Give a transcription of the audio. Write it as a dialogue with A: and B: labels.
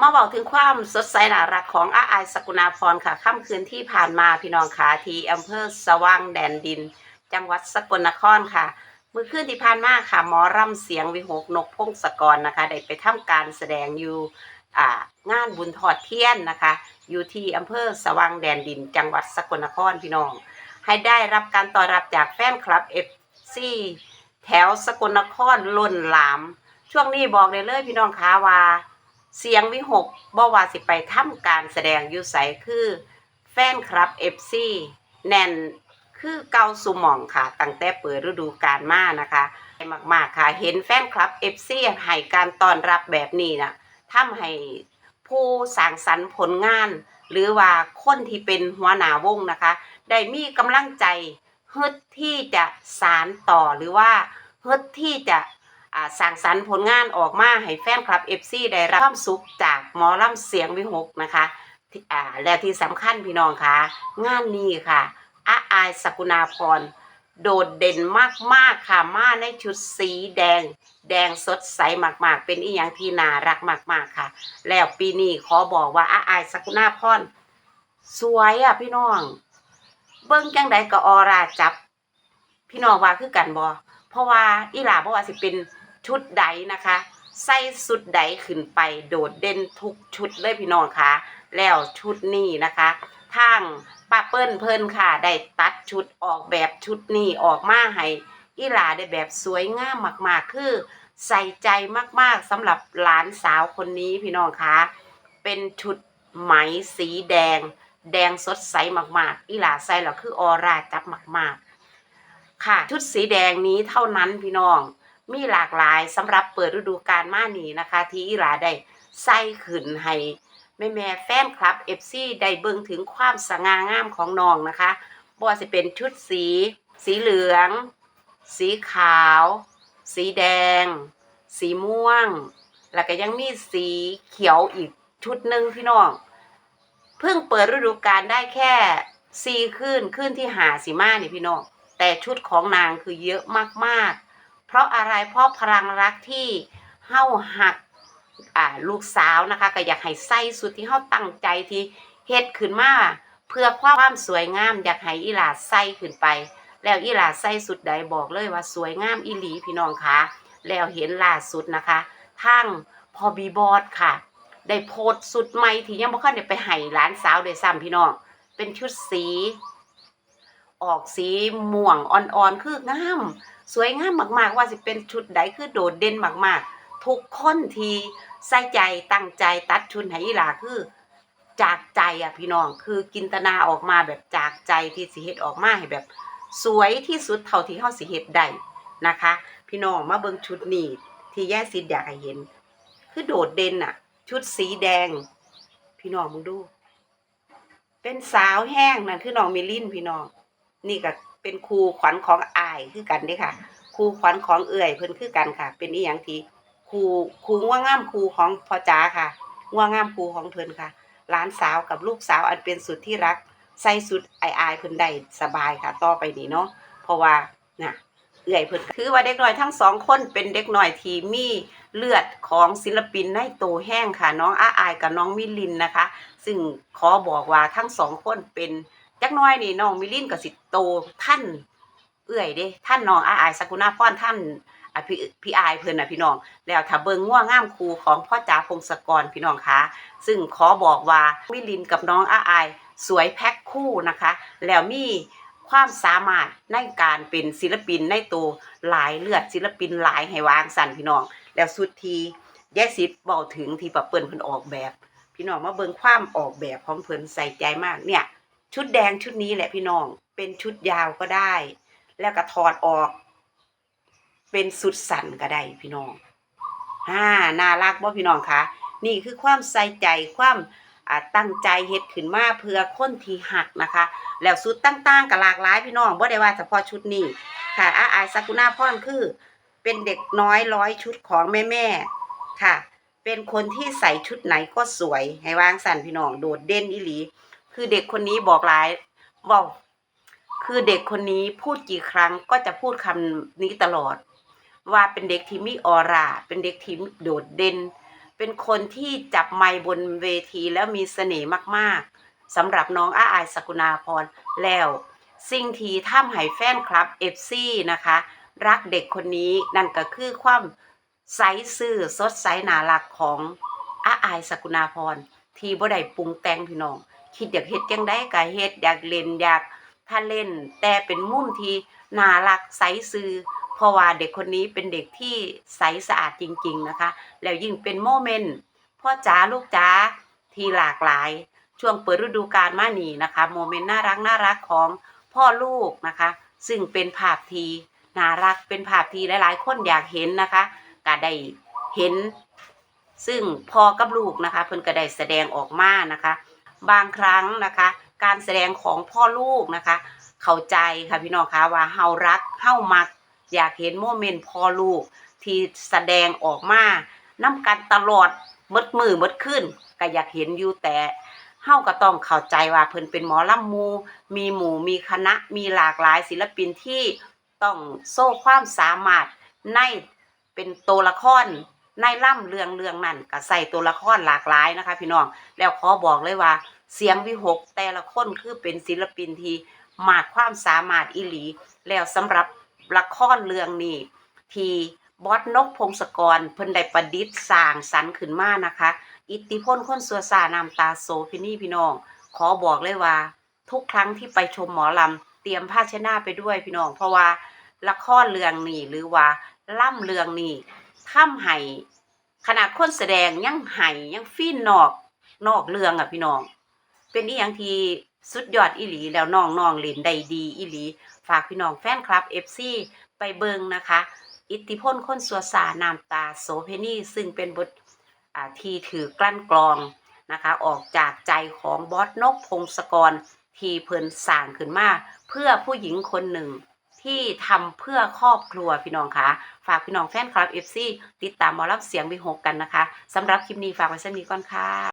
A: มาบอกถึงความสดใสน่ารักของอาอายสกุณาพรค่ะค่ำคืนที่ผ่านมาพี่น้องค่ะที่อำเภอสว่างแดนดิน จังหวัดสกลนครค่ะ เมื่อคืนที่ผ่านมาค่ะหมอร่ำเสียงวิหกนกพงศกรนะคะ ได้ไปทำการแสดงอยู่งานบุญทอดเทียนนะคะ อยู่ที่อำเภอสว่างแดนดิน จังหวัดสกลนครพี่น้อง ให้ได้รับการต้อนรับจากแฟนคลับเอฟซีแถวสกลนครล้นหลาม ช่วงนี้บอกเลยเลยพี่น้องคะว่า เสียงวิหกบ่ว่าสิไปทำการแสดงอยู่ไสคือ แฟนคลับเอฟซีแน่นคือเกาสุหมองค่ะ ตั้งแต่เปิดฤดูกาลมานะคะมาก ๆ ค่ะ เห็นแฟนคลับเอฟซีให้การต้อนรับแบบนี้นะทำให้ผู้สร้างสรรค์ผลงาน หรือว่าคนที่เป็นหัวหน้าวงนะคะ ได้มีกำลังใจฮึดที่จะสารต่อหรือว่าฮึดที่จะ สร้างสรรค์ผลงานออกมาให้แฟนคลับ FC ได้รับความสุขจากหมอลำเสียงวิหกนะคะและที่สำคัญพี่น้องคะงานนี้ค่ะอาอายสกุณาพรโดดเด่นมากๆค่ะมาในชุดสีแดง แดงสดใสมากๆ เป็นอีหยังที่น่ารักมากๆค่ะ แล้วปีนี้ขอบอกว่าอาอายสกุณาพรสวยอะพี่น้อง เบิ่งจังใดก็ออราจับ พี่น้องว่าคือกันบ่เพราะว่าอีหลาบ่ว่าสิเป็น ชุดใดนะคะ ใส่สุดใดขึ้นไปโดดเด่นทุกชุดเลยพี่น้องคะแล้วชุดนี้นะคะทางป้าเปิ้ลเพิ่นค่ะ ได้ตัดชุดออกแบบชุดนี้ออกมาให้อีหลาได้แบบสวยงามมาก ๆ คือใส่ใจมากๆสำหรับหลานสาวคนนี้พี่น้องคะเป็นชุดไหมสีแดง แดงสดใสมากๆอีหลาใส่แล้วคือออร่าจับมาก ๆ ค่ะ ชุดสีแดงนี้เท่านั้นพี่น้อง มีหลากหลายสำหรับเปิดฤดูกาลมานี้นะคะ ที่อีหลาได้ใส่ขึ้นให้แม่แม่แฟนคลับ FC ได้เบิ่งถึงความสง่างามของน้องนะคะบ่ว่าจะเป็นชุดสี สีเหลือง สีขาว สีแดง สีม่วง แล้วก็ยังมีสีเขียวอีกชุดหนึ่งพี่น้อง เพิ่งเปิดฤดูกาลได้แค่ซีขึ้นขึ้นที่หาสีมานี่พี่น้อง แต่ชุดของนางคือเยอะมาก เพราะอะไรเพราะพลังรักที่เฮาหักอ่าลูกสาวนะคะ ก็อยากให้ใส่สุดที่เฮาตั้งใจที่เฮ็ดขึ้นมาเพื่อความสวยงาม อยากให้อีหลาใส่ขึ้นไป แล้วอีหลาใส่สุดใดบอกเลยว่าสวยงามอีหลีพี่น้องคะแล้วเห็นล่าสุดนะคะทั้งพอบีบอดค่ะ ได้โพสสุดใหม่ที่ยังบ่คันได้ไปให้หลานสาวโดวยซ้ำพี่น้อง เป็นชุดสี ออกสีม่วงอ่อนๆ คืองาม สวยงามมากๆ ว่าสิเป็นชุดใดคือโดดเด่นมากๆ ทุกคนที่ใส่ใจตั้งใจตัดชุดให้อีหลาคือ จากใจอะพี่น้องคือจินตนาออกมาแบบจากใจที่สิเฮ็ดออกมาให้แบบ สวยที่สุดเท่าที่เฮาสิเฮ็ดได้นะคะ พี่น้องมาเบิ่งชุดนี้ที่แย่สิอยากให้เห็น คือโดดเด่นอะ ชุดสีแดง พี่น้องมึงดู เป็นสาวแห้งนั่นคือน้องมิลินพี่น้อง นี่ก็เป็นครูขวัญของอายคือกันเด้ค่ะครูขวัญของเอื่อยเพิ่นคือกันค่ะ เป็นอีหยังทีครูครูง่วงง่ามครูของพ่อจ๋าค่ะง่วงง่ามครูของเพิ่นค่ะหลานสาวกับลูกสาวอันเป็นสุดที่รักใส่สุดออายเพิ่นได้สบายค่ะ ต่อไปนี้เนาะเพราะว่าน่ะเอื่อยเพิ่นคือว่าเด็กน้อยทั้งสองคนเป็นเด็กน้อยที่มีเลือดของศิลปินในโตแห้งค่ะ น้องอาอายกับน้องมิลินนะคะ ซึ่งขอบอกว่าทั้งสองคนเป็น จักน้อยนี่น้องมิลินกับสิโตท่านเอื่อยเด้ ท่านน้องอาอายสกุณาพรท่านอพี่พี่อายเพิ่นน่ะพี่น้อง แล้วถ้าเบิงง่วงงามครูของพ่อจ๋าพงศกรพี่น้องคะซึ่งขอบอกว่ามิลินกับน้องอาอายสวยแพ็คคู่นะคะ แล้วมีความสามารถในการเป็นศิลปินในตัวหลายเลือดศิลปินหลายให้วางสั่นพี่น้อง แล้วสุดทีแยสิทธิ์บอกถึงที่ปะเปิ้นเพิ่นออกแบบ พี่น้องมาเบิงความออกแบบของเพิ่นใส่ใจมากเนี่ย ชุดแดงชุดนี้แหละพี่น้อง เป็นชุดยาวก็ได้ แล้วก็ถอดออก เป็นสุดสันก็ได้พี่น้องฮ่าน่ารักบ่พี่น้องคะนี่คือความใส่ใจความตั้งใจเฮ็ดขึ้นมาเพื่อคนที่หักนะคะ แล้วสุดต่างๆก็หลากหลายพี่น้องบ่ได้ว่าเฉพาะชุดนี้ค่ะอาอายสกุณาพรคือ เป็นเด็กน้อยร้อยชุดของแม่แม่ๆค่ะ เป็นคนที่ใส่ชุดไหนก็สวย ให้วางสันพี่น้องโดดเด่นอีหลี คือเด็กคนนี้บอกหลายบอกคือเด็กคนนี้พูดกี่ครั้งก็จะพูดคำนี้ตลอด ว่าเป็นเด็กที่มีออร่า เป็นเด็กที่โดดเด่น เป็นคนที่จับไมค์บนเวทีแล้วมีเสน่ห์มากๆสำหรับน้องอาอายสกุณาพรแล้วสิ่งที่ทำให้แฟนคลับเอฟซีนะคะ รักเด็กคนนี้นั่นก็คือความใสซื่อสดใสน่ารักของอาอายสกุณาพรที่บ่ได้ปรุงแต่งพี่น้อง คิดอยากเฮ็ดจังได้ก็เฮ็ดอยากเล่นอยากถ้าเล่น แต่เป็นมุมที่น่ารักใสซื่อเพราะว่าเด็กคนนี้เป็นเด็กที่ใสสะอาดจริง ๆนะคะ แล้วยิ่งเป็นโมเมนต์พ่อจ๋าลูกจ๋าที่หลากหลาย ช่วงเปิดฤดูกาลมานี่นะคะโมเมนต์น่ารักน่ารักของพ่อลูกนะคะ ซึ่งเป็นภาพทีน่ารักเป็นภาพทีหลายๆ คนอยากเห็นนะคะก็ได้เห็น ซึ่งพ่อกับลูกนะคะ เพิ่นก็ได้แสดงออกมานะคะ บางครั้งนะคะ การแสดงของพ่อลูกนะคะ เข้าใจค่ะพี่น้องคะว่าเฮารักเฮามัก อยากเห็นโมเมนต์พ่อลูก ที่แสดงออกมานํกันตลอดมดมือมดขึ้นก็อยากเห็นอยู่แต่เฮาก็ต้องเข้าใจว่าเพิ่นเป็นหมอลำมู มีหมู่มีคณะมีหลากหลายศิลปินที่ต้องโซ่ความสามารถในเป็นตัวละคร ในล่ำเรื่องเรื่องนั้นก็ใส่ตัวละครหลากหลายนะคะ พี่น้องแล้วขอบอกเลยว่า เสียงวิหกแต่ละคนคือเป็นศิลปินที่มากความสามารถอีหลี แล้วสำหรับละครเรื่องนี้ที่บอสนกพงศกรเพิ่นได้ประดิษฐ์สร้างสรรค์ขึ้นมานะคะ อิทธิพลคนสัวซานามตาโซพี่นี่พี่น้อง ขอบอกเลยว่า ทุกครั้งที่ไปชมหมอลำเตรียมผ้าเช็ดหน้าไปด้วยพี่น้อง เพราะว่าละครเรื่องนี้หรือว่าล่ำเรื่องนี้ ทำให้ขนาดคนแสดงยังไห้ยังฟีนนอกนอกเรื่องอะพี่น้อง เป็นอีหยังที่สุดยอดอีหลีแล้วน้องน้องเล่นได้ดีอีหลี ฝากพี่น้องแฟนคลับ FC ไปเบิงนะคะ อิทธิพลคนสัวสานามตาโสเพณีซึ่งเป็นบทที่ถือกลั้นกรองนะคะ ออกจากใจของบอสนกพงศกร ที่เพิ่นสร้างขึ้นมา เพื่อผู้หญิงคนหนึ่ง ที่ทำเพื่อครอบครัวพี่น้องคะฝากพี่น้องแฟนคลับเอฟซีติดตามหมอรับเสียงวิหกกันนะคะสำหรับคลิปนี้ฝากไว้เส้นนี้ก่อนค่ะ